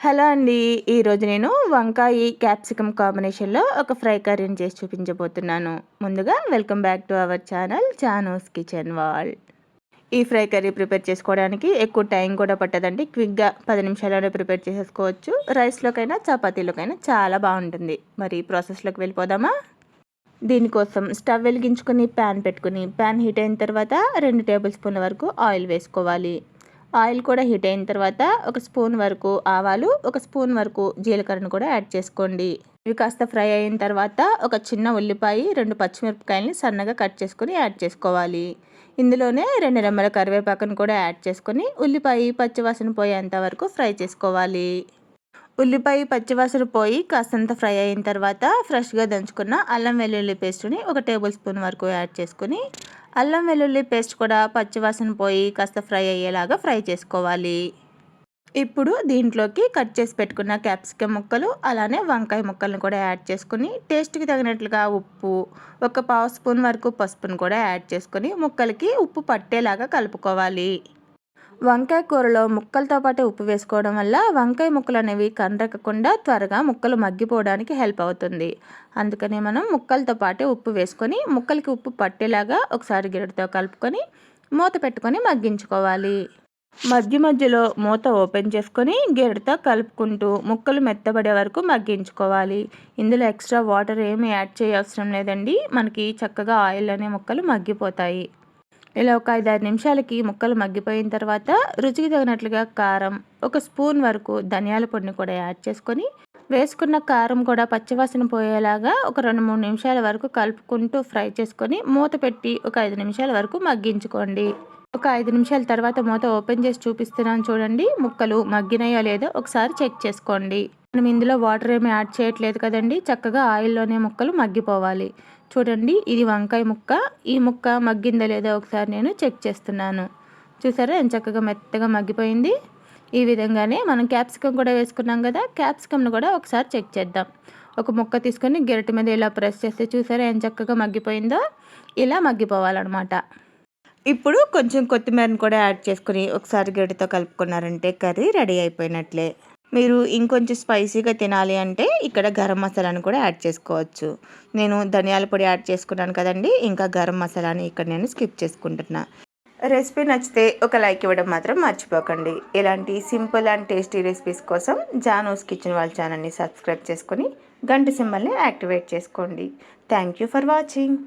Hello అండి. ఈరోజు నేను వంకాయ క్యాప్సికమ్ కాంబినేషన్లో ఒక ఫ్రై కర్రీని చేసి చూపించబోతున్నాను. ముందుగా welcome back to our channel చానోస్ kitchen వాల్. ఈ ఫ్రై కర్రీ ప్రిపేర్ చేసుకోవడానికి ఎక్కువ టైం కూడా పట్టదండి. క్విక్గా పది నిమిషాల్లోనే ప్రిపేర్ చేసేసుకోవచ్చు. రైస్లోకైనా చపాతీలోకైనా చాలా బాగుంటుంది. మరి ప్రాసెస్లోకి వెళ్ళిపోదామా? దీనికోసం స్టవ్ వెలిగించుకొని ప్యాన్ పెట్టుకుని ప్యాన్ హీట్ అయిన తర్వాత రెండు టేబుల్ స్పూన్ల వరకు ఆయిల్ వేసుకోవాలి. ఆయిల్ కూడా హీట్ అయిన తర్వాత ఒక స్పూన్ వరకు ఆవాలు ఒక స్పూన్ వరకు జీలకర్రను కూడా యాడ్ చేసుకోండి. ఇవి కాస్త ఫ్రై అయిన తర్వాత ఒక చిన్న ఉల్లిపాయ రెండు పచ్చిమిరపకాయలని సన్నగా కట్ చేసుకొని యాడ్ చేసుకోవాలి. ఇందులోనే రెండు రెమ్మల కరివేపాకును కూడా యాడ్ చేసుకొని ఉల్లిపాయ పచ్చివాసన పోయేంత వరకు ఫ్రై చేసుకోవాలి. ఉల్లిపాయ పచ్చివాసన పోయి కాస్తంత ఫ్రై అయిన తర్వాత ఫ్రెష్గా దంచుకున్న అల్లం వెల్లుల్లి పేస్ట్ని ఒక టేబుల్ స్పూన్ వరకు యాడ్ చేసుకుని అల్లం వెల్లుల్లి పేస్ట్ కూడా పచ్చివాసన పోయి కాస్త ఫ్రై అయ్యేలాగా ఫ్రై చేసుకోవాలి. ఇప్పుడు దీంట్లోకి కట్ చేసి పెట్టుకున్న క్యాప్సికమ్ ముక్కలు అలానే వంకాయ ముక్కలను కూడా యాడ్ చేసుకుని టేస్ట్కి తగినట్లుగా ఉప్పు ఒక పావు స్పూన్ వరకు పసుపును కూడా యాడ్ చేసుకొని ముక్కలకి ఉప్పు పట్టేలాగా కలుపుకోవాలి. వంకాయ కూరలో ముక్కలతో పాటు ఉప్పు వేసుకోవడం వల్ల వంకాయ ముక్కలు అనేవి కండ్రకకుండా త్వరగా ముక్కలు మగ్గిపోవడానికి హెల్ప్ అవుతుంది. అందుకని మనం ముక్కలతో పాటు ఉప్పు వేసుకొని ముక్కలకి ఉప్పు పట్టేలాగా ఒకసారి గిరటితో కలుపుకొని మూత పెట్టుకొని మగ్గించుకోవాలి. మధ్య మధ్యలో మూత ఓపెన్ చేసుకొని గిరటితో కలుపుకుంటూ ముక్కలు మెత్తబడే వరకు మగ్గించుకోవాలి. ఇందులో ఎక్స్ట్రా వాటర్ ఏమి యాడ్ చేయవసరం లేదండి. మనకి చక్కగా ఆయిల్ అనే ముక్కలు మగ్గిపోతాయి. ఇలా ఒక ఐదు ఆరు నిమిషాలకి ముక్కలు మగ్గిపోయిన తర్వాత రుచికి తగినట్లుగా కారం ఒక స్పూన్ వరకు ధనియాల పొడిని కూడా యాడ్ చేసుకొని వేసుకున్న కారం కూడా పచ్చివాసన పోయేలాగా ఒక రెండు మూడు నిమిషాల వరకు కలుపుకుంటూ ఫ్రై చేసుకొని మూత పెట్టి ఒక ఐదు నిమిషాల వరకు మగ్గించుకోండి. ఒక ఐదు నిమిషాల తర్వాత మూత ఓపెన్ చేసి చూపిస్తున్నాను చూడండి ముక్కలు మగ్గినాయో లేదో ఒకసారి చెక్ చేసుకోండి. మనం ఇందులో వాటర్ ఏమి యాడ్ చేయట్లేదు కదండి. చక్కగా ఆయిల్లోనే ముక్కలు మగ్గిపోవాలి. చూడండి ఇది వంకాయ ముక్క. ఈ ముక్క మగ్గిందా లేదా ఒకసారి నేను చెక్ చేస్తున్నాను. చూసారా ఎంత చక్కగా మెత్తగా మగ్గిపోయింది. ఈ విధంగానే మనం క్యాప్సికమ్ కూడా వేసుకున్నాం కదా క్యాప్సికమ్ను కూడా ఒకసారి చెక్ చేద్దాం. ఒక ముక్క తీసుకొని గెరటి మీద ఇలా ప్రెస్ చేస్తే చూసారా ఎంత చక్కగా మగ్గిపోయిందో. ఇలా మగ్గిపోవాలన్నమాట. ఇప్పుడు కొంచెం కొత్తిమీరను కూడా యాడ్ చేసుకుని ఒకసారి గడ్డితో కలుపుకున్నారంటే కర్రీ రెడీ అయిపోయినట్లే. మీరు ఇంకొంచెం స్పైసీగా తినాలి అంటే ఇక్కడ గరం మసాలాను కూడా యాడ్ చేసుకోవచ్చు. నేను ధనియాల పొడి యాడ్ చేసుకున్నాను కదండి ఇంకా గరం మసాలాని ఇక్కడ నేను స్కిప్ చేసుకుంటున్నా. రెసిపీ నచ్చితే ఒక లైక్ ఇవ్వడం మాత్రం మర్చిపోకండి. ఇలాంటి సింపుల్ అండ్ టేస్టీ రెసిపీస్ కోసం జానోస్ కిచెన్ వాళ్ళ ఛానల్ని సబ్స్క్రైబ్ చేసుకొని గంట సింబల్ని యాక్టివేట్ చేసుకోండి. Thank you for watching.